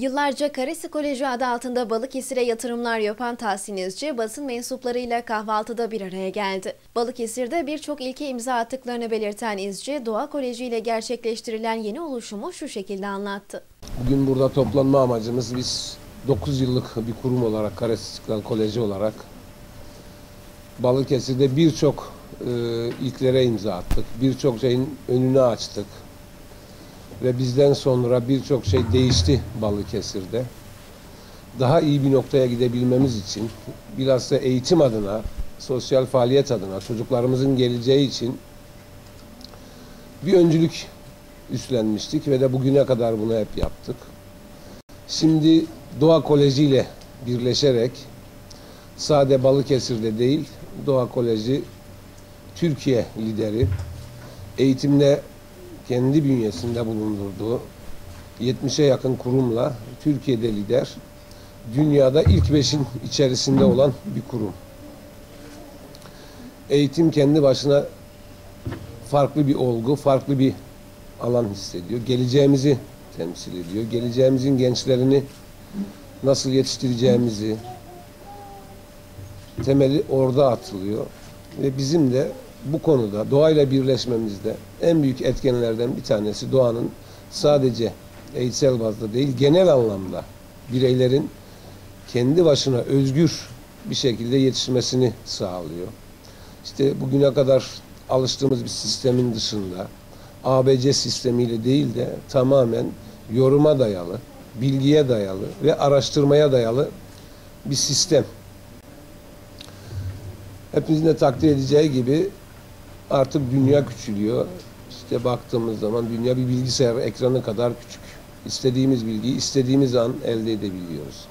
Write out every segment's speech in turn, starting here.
Yıllarca Karesi Koleji adı altında Balıkesir'e yatırımlar yapan Tahsin İzci, basın mensuplarıyla kahvaltıda bir araya geldi. Balıkesir'de birçok ilke imza attıklarını belirten İzci, Doğa Koleji ile gerçekleştirilen yeni oluşumu şu şekilde anlattı. Bugün burada toplanma amacımız biz 9 yıllık bir kurum olarak, Karesi İstiklal Koleji olarak Balıkesir'de birçok e, ilklere imza attık. Birçok şeyin önünü açtık. Ve bizden sonra birçok şey değişti Balıkesir'de. Daha iyi bir noktaya gidebilmemiz için bilhassa eğitim adına, sosyal faaliyet adına, çocuklarımızın geleceği için bir öncülük üstlenmiştik ve de bugüne kadar bunu hep yaptık. Şimdi Doğa Koleji ile birleşerek sade Balıkesir'de değil, Doğa Koleji Türkiye lideri, eğitimde kendi bünyesinde bulundurduğu 70'e yakın kurumla Türkiye'de lider, dünyada ilk beşin içerisinde olan bir kurum. Eğitim kendi başına farklı bir olgu, farklı bir alan hissediyor. Geleceğimizi temsil ediyor. Geleceğimizin gençlerini nasıl yetiştireceğimizi temeli orada atılıyor. Ve bizim de bu konuda doğayla birleşmemizde en büyük etkenlerden bir tanesi doğanın sadece eğitsel bazda değil genel anlamda bireylerin kendi başına özgür bir şekilde yetişmesini sağlıyor. İşte bugüne kadar alıştığımız bir sistemin dışında ABC sistemiyle değil de tamamen yoruma dayalı, bilgiye dayalı ve araştırmaya dayalı bir sistem. Hepimizin de takdir edeceği gibi artık dünya küçülüyor. İşte baktığımız zaman dünya bir bilgisayar ekranı kadar küçük. İstediğimiz bilgiyi istediğimiz an elde edebiliyoruz.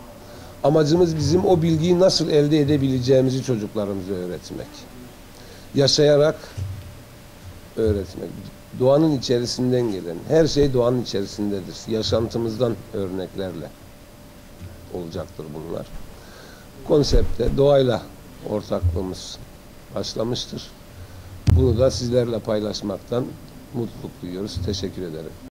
Amacımız bizim o bilgiyi nasıl elde edebileceğimizi çocuklarımıza öğretmek. Yaşayarak öğretmek. Doğanın içerisinden gelen, her şey doğanın içerisindedir. Yaşantımızdan örneklerle olacaktır bunlar. Konsepte doğayla ortaklığımız başlamıştır. Bunu da sizlerle paylaşmaktan mutluluk duyuyoruz. Teşekkür ederim.